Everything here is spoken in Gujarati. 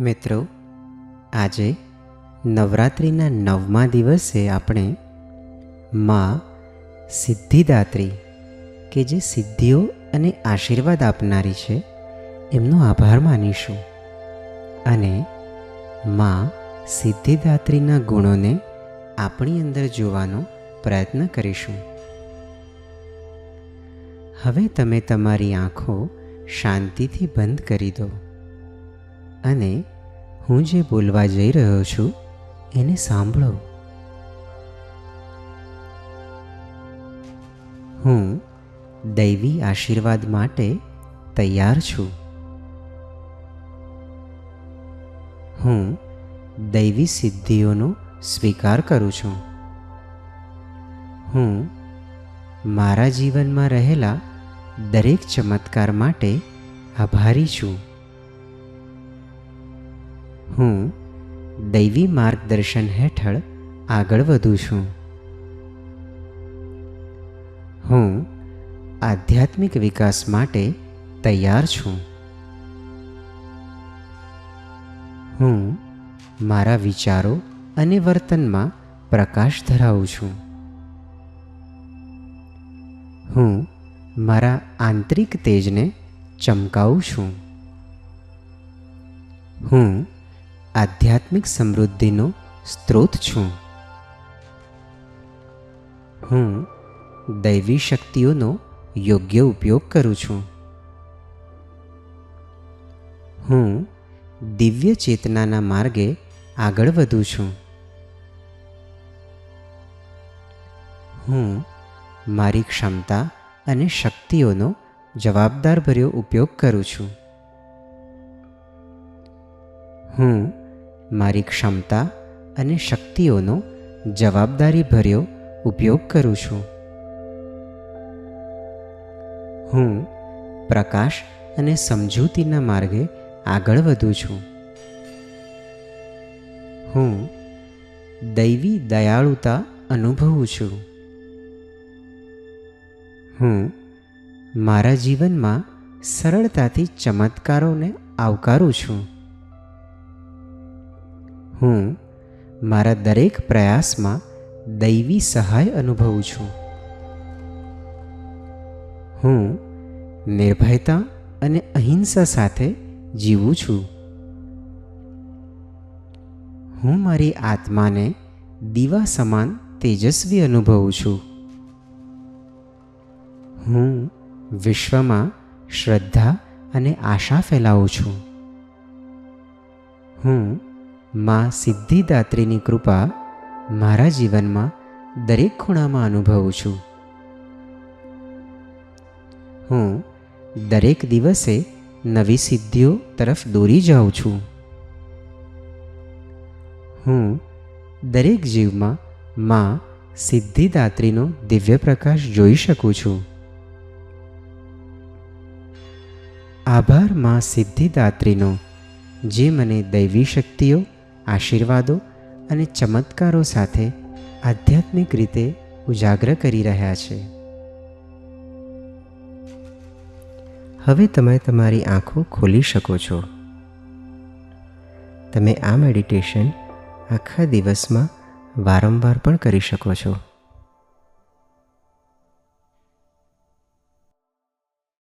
મિત્રો, આજે નવરાત્રિના નવમા દિવસે આપણે મા સિદ્ધિદાત્રી, કે જે સિદ્ધિઓ અને આશીર્વાદ આપનારી છે, એમનો આભાર માનીશું. અને મા સિદ્ધિદાત્રીના ગુણોને આપણી અંદર જોવાનો પ્રયત્ન કરીશું. હવે તમે તમારી આંખો શાંતિથી બંધ કરી દો. અને હું જે બોલવા જઈ રહ્યો છું, એને સાંભળો. હું દૈવી આશીર્વાદ માટે તૈયાર છું. હું દૈવી સિદ્ધિઓનો સ્વીકાર કરું છું. હું મારા જીવનમાં રહેલા દરેક ચમત્કાર માટે આભારી છું. હું દૈવી માર્ગદર્શન હેઠળ આગળ વધું છું. હું આધ્યાત્મિક વિકાસ માટે તૈયાર છું. હું મારા વિચારો અને વર્તનમાં પ્રકાશ ધરાવું છું. હું મારા આંતરિક તેજને ચમકાવું છું. હું આધ્યાત્મિક સમૃદ્ધિનો સ્ત્રોત છું. હું દૈવી શક્તિઓનો યોગ્ય ઉપયોગ કરું છું. હું દિવ્ય ચેતનાના માર્ગે આગળ વધું છું. હું મારી ક્ષમતા અને શક્તિઓનો જવાબદારભર્યો ઉપયોગ કરું છું. હું મારી ક્ષમતા અને શક્તિઓનો જવાબદારીભર્યો ઉપયોગ કરું છું. હું પ્રકાશ અને સમજૂતીના માર્ગે આગળ વધું છું. હું દૈવી દયાળુતા અનુભવું છું. હું મારા જીવનમાં સરળતાથી ચમત્કારોને આવકારું છું. હું મારા દરેક પ્રયાસમાં દૈવી સહાય અનુભવું છું. હું નિર્ભયતા અને અહિંસા સાથે જીવું છું. હું મારી આત્માને દીવા સમાન તેજસ્વી અનુભવું છું. હું વિશ્વમાં શ્રદ્ધા અને આશા ફેલાવું છું. હું માં સિદ્ધિદાત્રીની કૃપા મારા જીવનમાં દરેક ખૂણામાં અનુભવું છું. હું દરેક દિવસે નવી સિદ્ધિઓ તરફ દોરી જાઉં છું. હું દરેક જીવમાં માં સિદ્ધિદાત્રીનો દિવ્ય પ્રકાશ જોઈ શકું છું. આભારમાં સિદ્ધિદાત્રીનો, જે મને દૈવી શક્તિઓ આશીર્વાદો અને ચમત્કારો સાથે આધ્યાત્મિક રીતે ઉજાગર કરી રહ્યા છે. હવે તમે તમારી આંખો ખોલી શકો છો. તમે આ મેડિટેશન આખા દિવસમાં વારંવાર પણ કરી શકો છો.